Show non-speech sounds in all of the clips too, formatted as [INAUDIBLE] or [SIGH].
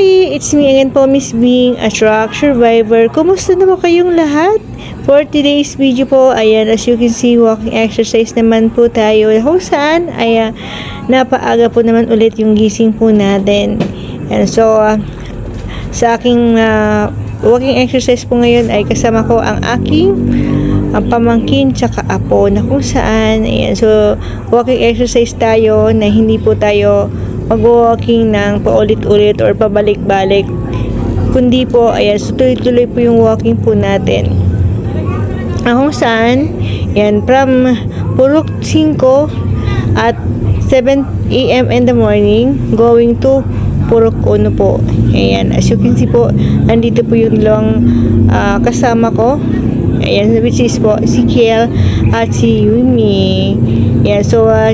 Hi! It's me again po, Miss Bing, a truck survivor. Kumusta naman kayong lahat? For today's video po, ayan, as you can see, walking exercise naman po tayo. Kung saan, ayan, napaaga po naman ulit yung gising po natin. And so, ah, sa aking ah, walking exercise po ngayon ay kasama ko ang aking ang pamangkin tsaka apo na kung saan ayan so walking exercise tayo na hindi po tayo mag-walking ng paulit-ulit or pabalik-balik kundi po ayan so tuloy-tuloy po yung walking po natin ang saan yan from Purok 5 at 7 a.m. in the morning going to Purok 1 po ayan as you can see po andito po yung dalawang ah, kasama ko Ayan, which is po si Kiel at si Yumi. Ayan, so uh,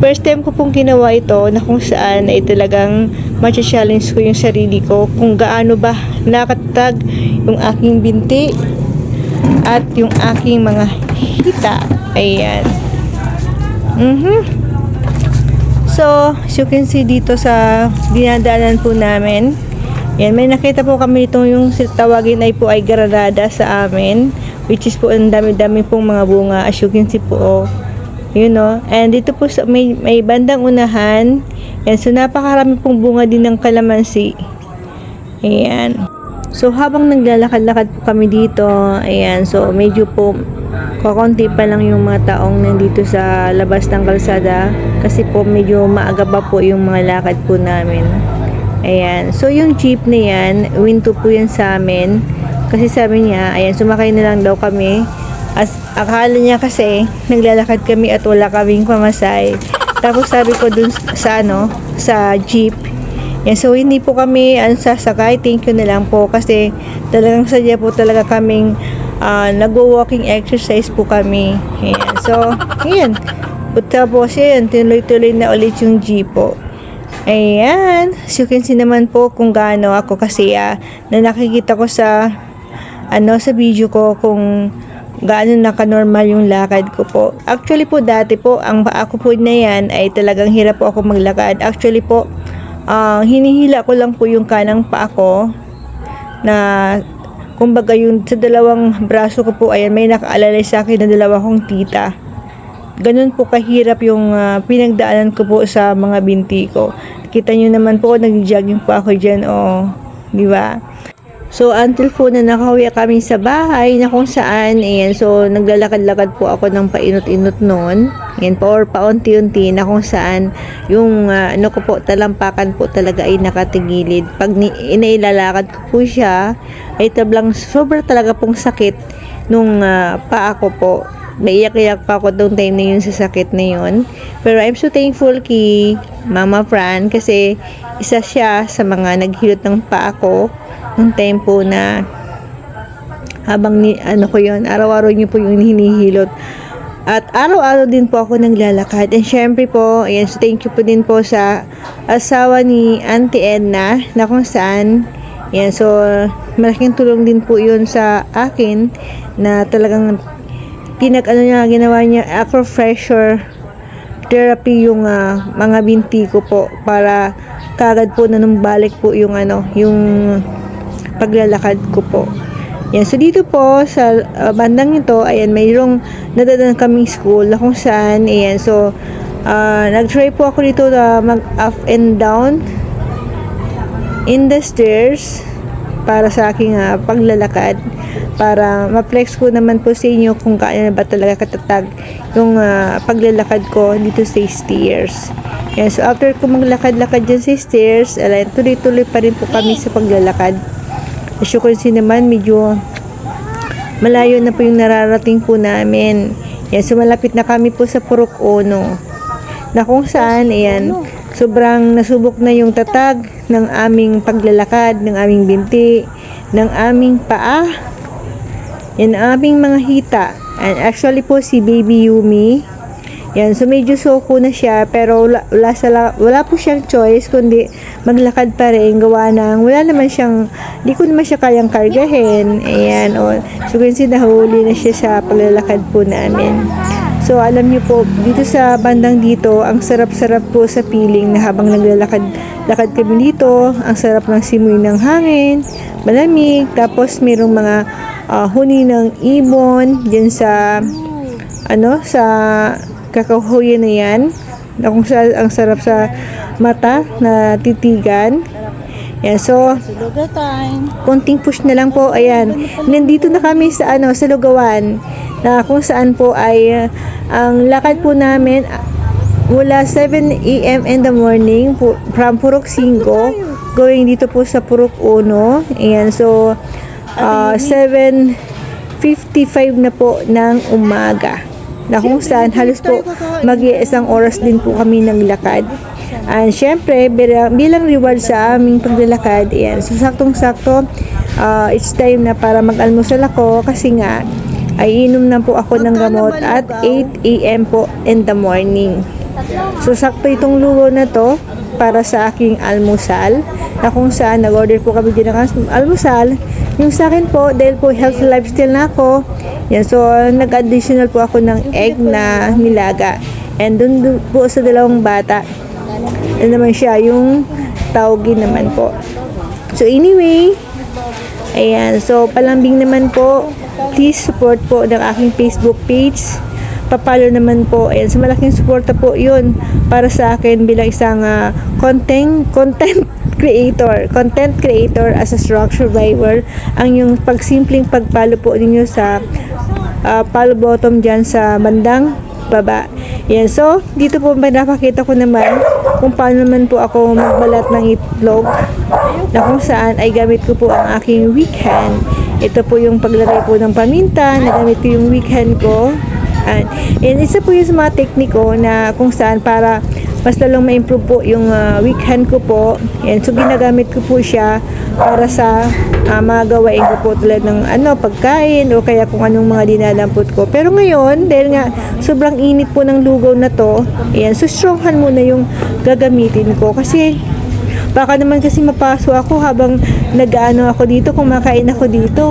first time ko pong ginawa ito na kung saan ay talagang matcha-challenge ko yung sarili ko kung gaano ba nakatag yung aking binti at yung aking mga hita. Ayan. Mhm. So, as you can see dito sa dinadaanan po namin, yan, may nakita po kami itong yung tawagin ay po ay granada sa amin, which is po ang dami-dami pong mga bunga, as you can see po, oh. You know, and dito po sa, may, may bandang unahan, yan, so napakarami pong bunga din ng kalamansi. Ayan. So, habang naglalakad-lakad po kami dito, ayan, so medyo po kakonti pa lang yung mga taong nandito sa labas ng kalsada kasi po medyo maaga pa po yung mga lakad po namin. Ayan. So, yung jeep na yan, winto po yan sa amin. Kasi sabi niya, ayan, sumakay na lang daw kami. As, akala niya kasi, naglalakad kami at wala kaming pamasay. Tapos sabi ko dun sa ano, sa jeep, yan, so hindi po kami ang sasakay. Thank you na lang po kasi talagang sadya po talaga kaming ah, nagwo-walking exercise po kami. Ayan. So, ayan. Tapos, ayan, tuloy-tuloy na ulit yung jeep po. Ayan. So, you can see naman po kung gaano ako kasi ah, na nakikita ko sa ano sa video ko kung gaano naka-normal yung lakad ko po. Actually po dati po ang paa ko po na yan ay talagang hirap po ako maglakad. Actually po ah, hinihila ko lang po yung kanang paa ko na kumbaga yung sa dalawang braso ko po ayan may nakaalalay sa akin na dalawa kong tita ganun po kahirap yung ah, pinagdaanan ko po sa mga binti ko. Kita nyo naman po, nag-jogging po ako dyan, oh, di ba? So, until po na nakauwi kami sa bahay, na kung saan, ayan, so, naglalakad-lakad po ako ng painot-inot noon. Ayan po, or paunti-unti, na kung saan, yung, ah, ano ko po, talampakan po talaga ay nakatigilid. Pag ni, inailalakad ko po siya, ay tablang, sobra talaga pong sakit nung ah, paa ko po naiyak-iyak pa ako nung time na yun sa sakit na yun. Pero I'm so thankful kay Mama Fran kasi isa siya sa mga naghilot ng paa ko nung time po na habang ni, ano ko yun, araw-araw niyo po yung hinihilot. At araw-araw din po ako naglalakad. And syempre po, ayan, so thank you po din po sa asawa ni Auntie Edna na kung saan yan, so malaking tulong din po yun sa akin na talagang pinag ano niya ginawa niya acro pressure therapy yung ah, mga binti ko po para kagad po na balik po yung ano yung paglalakad ko po yan so dito po sa ah, bandang ito ayan mayroong nadadaan kaming school na kung saan ayan so ah, nag-try po ako dito na mag up and down in the stairs para sa aking ah, paglalakad para ma-flex ko naman po sa inyo kung kaano na ba talaga katatag yung ah, paglalakad ko dito sa stairs. Yan, so after ko maglakad-lakad dyan sa stairs, alay, tuloy-tuloy pa rin po kami sa paglalakad. As you naman, medyo malayo na po yung nararating po namin. Yan, so malapit na kami po sa Purok Ono. Na kung saan, ayan, sobrang nasubok na yung tatag ng aming paglalakad, ng aming binti, ng aming paa, yan aming mga hita. And actually po si Baby Yumi. Yan, so medyo soko na siya pero wala, wala, sala, wala po siyang choice kundi maglakad pa rin gawa ng wala naman siyang di ko naman siya kayang kargahin. Ayan o so kasi nahuli na siya sa paglalakad po namin. So alam niyo po, dito sa bandang dito, ang sarap-sarap po sa piling na habang naglalakad lakad kami dito, ang sarap ng simoy ng hangin, malamig, tapos mayroong mga ah, huni ng ibon dyan sa ano sa kakahuyan na yan. Na kung sa, ang sarap sa mata na titigan. Yan so konting push na lang po. Ayan. Nandito na kami sa ano sa Lugawan na kung saan po ay uh, ang lakad po namin uh, mula 7 a.m. in the morning po, from Purok 5 going dito po sa Purok 1 ayan so uh, 7.55 na po ng umaga na kung saan halos po mag isang oras din po kami ng lakad And syempre, bilang, reward sa aming paglalakad, ayan, so saktong-sakto, ah, it's time na para mag-almusal ako kasi nga, ay inom na po ako ng gamot at 8 a.m. po in the morning. So, sakto itong lugo na to para sa aking almusal na kung saan nag-order po kami din ng almusal. Yung sa akin po, dahil po healthy lifestyle na ako, yan, so nag-additional po ako ng egg na nilaga. And dun po sa dalawang bata, ano naman siya, yung tawagin naman po. So anyway, ayan, so palambing naman po, please support po ng aking Facebook page. Papalo naman po, ayan, so malaking suporta po yun para sa akin bilang isang ah, content, content [LAUGHS] creator, content creator as a stroke survivor, ang yung pagsimpleng pagpalo po ninyo sa uh, follow button dyan sa bandang baba. Yan. So, dito po napakita ko naman kung paano naman po ako magbalat ng itlog na kung saan ay gamit ko po ang aking weak hand. Ito po yung paglagay po ng paminta, nagamit ko yung weak hand ko. And, and isa po yung mga tekniko na kung saan para mas lalong ma-improve po yung uh, weak hand ko po. Yan. So, ginagamit ko po siya para sa uh, mga gawain ko po tulad ng ano, pagkain o kaya kung anong mga dinadampot ko. Pero ngayon, dahil nga sobrang init po ng lugaw na to, ayan, so stronghan muna yung gagamitin ko. Kasi baka naman kasi mapaso ako habang nag-ano ako dito, kumakain ako dito.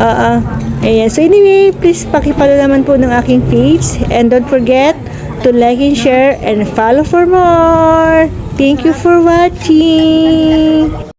Ah, uh, ayan. So anyway, please pakipalo naman po ng aking page and don't forget to like and share and follow for more. Thank you for watching.